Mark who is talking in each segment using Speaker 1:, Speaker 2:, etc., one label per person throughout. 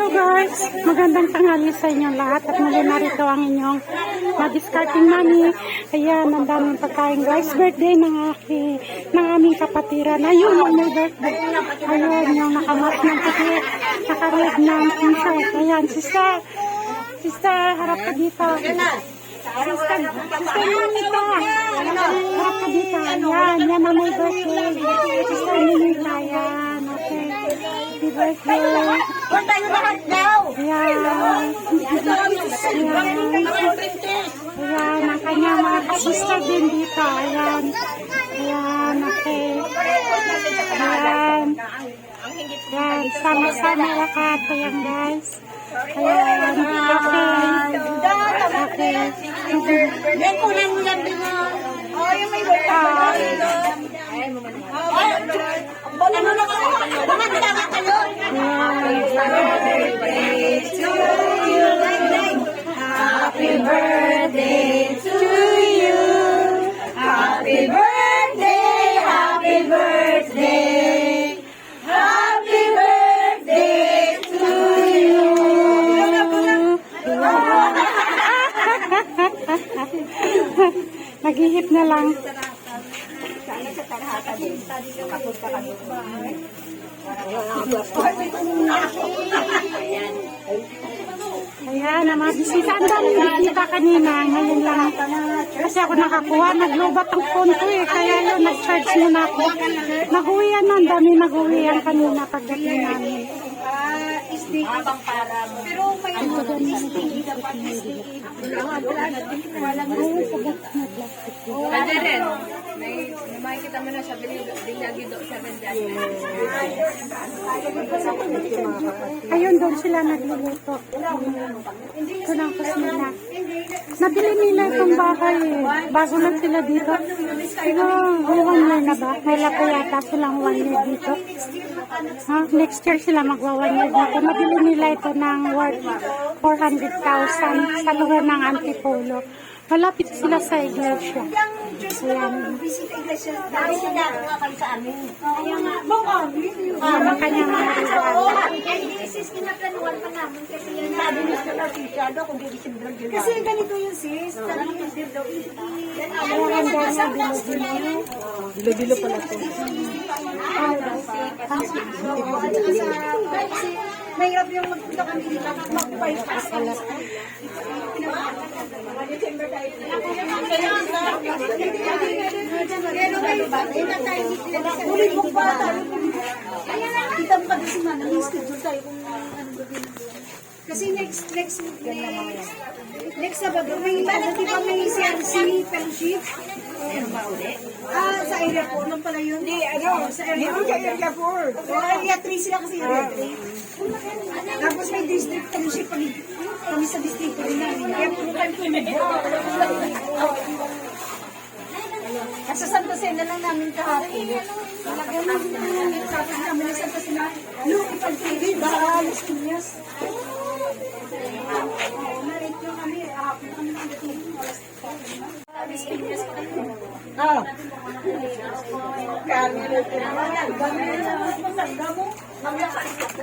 Speaker 1: Hello guys! Magandang tanghali sa inyong lahat at muli narito ang inyong na-discarding money. Ayan, ang daming pagkain guys. Birthday ng, aki, ng aming kapatiran. Ayun, ang may birthday. Ayun, yung nakamas ng puti, nakared ng t-shirt. Ayan, sister. Sister, harap ka dito. Sister, sister Ninita. Harap ka dito. Ayan, yan ang may birthday. Sister Ninita, yan. Okay. Happy birthday.
Speaker 2: Huwag tayo lahat daw.
Speaker 1: Ayan. Ayan. Ang kanyang mga kasista din dito. Ayan. Ayan, okay. Ayan. Ayan, sama-sama lahat. Ayan, guys. Ayan, okay. Okay.
Speaker 2: Yan kunin mo lang din. Oh, yung may wala.
Speaker 1: Ah,
Speaker 2: Ano na kayo? Bumanda ka kayo. Happy birthday to you. Happy birthday, happy birthday. Happy birthday
Speaker 1: lang. Ayan, ang mga bisita. Ang daming bisita kanina. Ngayon lang. Kasi ako nakakuha. Naglobat ang phone ko eh. Kaya yun, nag-charge muna ako. Nahuwian na. Ang dami naguwian kanina pagdating namin.
Speaker 2: Habang parang. Pero may ano doon, sticky dapat sticky. Wala na. Wala na.
Speaker 3: Pwede rin. May, may makikita mo na sa binyagi do sa Jasmine.
Speaker 1: Ayun, doon sila nagluluto. Ito lang kasi nila. Nabili nila itong bahay eh. Bago lang sila dito. Pero, may one year na ba? Wala pa yata silang one year dito. Ha? Next year sila magwa one year dito. Nabili nila ito ng worth 400,000 sa lugar ng Antipolo. Malapit sila sa iglesia. Ayan.
Speaker 2: Bisita iglesia. Dahil sila nga kayo sa amin. Kaya nga. Baka amin.
Speaker 1: Yan ang kanyang mga regalo.
Speaker 2: Hindi sis, kinaplanuan pa namin kasi yan. Sabi mo sa Latisha daw kung di December yun. Kasi ganito yun sis. Sabi mo December daw.
Speaker 1: Ang ganda niya, bilo-bilo.
Speaker 3: Bilo-bilo pala to.
Speaker 2: Mahirap yung magpunta kami dito. Mag-bypass kami sa December tayo. Pero may bakit na tayo. Ulit mo pa tayo. Kita mo kasi si Mama, may schedule tayo kung ano gawin. Kasi next, next, next, next Sabado, may ano, di ba may CNC fellowship? Ah, sa area 4 lang pala yun. Hindi, ano, sa area 4. Sa area 4. Oh, area 3 sila kasi area 3. Tapos may district fellowship kami, kami sa district rin namin. Kaya puro kami Sa Santa Cena lang namin kahapon. Talagang namin tapos namin sa Santa Cena. Look, ipag-TV, baka alas kinyas. Nalit yung kami, ahapon kami ng TV. Alas kinyas pa kami. Ah. Kami na naman yan. Kami na naman masanda mo. Mamaya ka rin ako.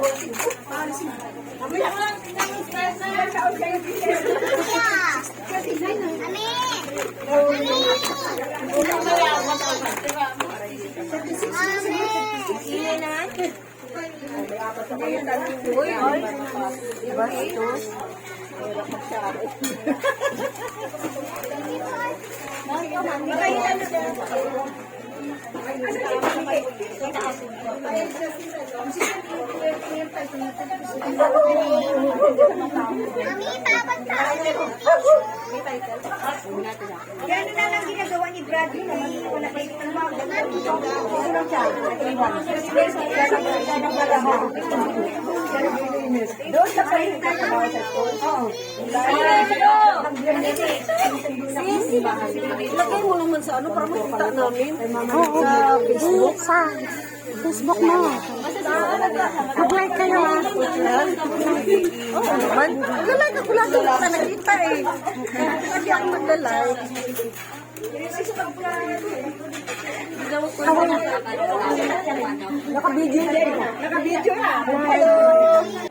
Speaker 2: Mamaya ka lang. Saan kayo Kasi nine na. Gano'n na lang ginagawa ni Bradley. Wala pa yung tawag. Doon sa kayo nagkakagawa sa school? Oo.
Speaker 3: Lagay mo naman sa ano para makita namin.
Speaker 1: Oo, Facebook. Sa Facebook mo. Mag-like kayo ah.
Speaker 3: Oo naman. Nalay ka pula doon ka nakita eh. Hindi ako maglalay.
Speaker 1: Naka-video
Speaker 3: Naka-video na.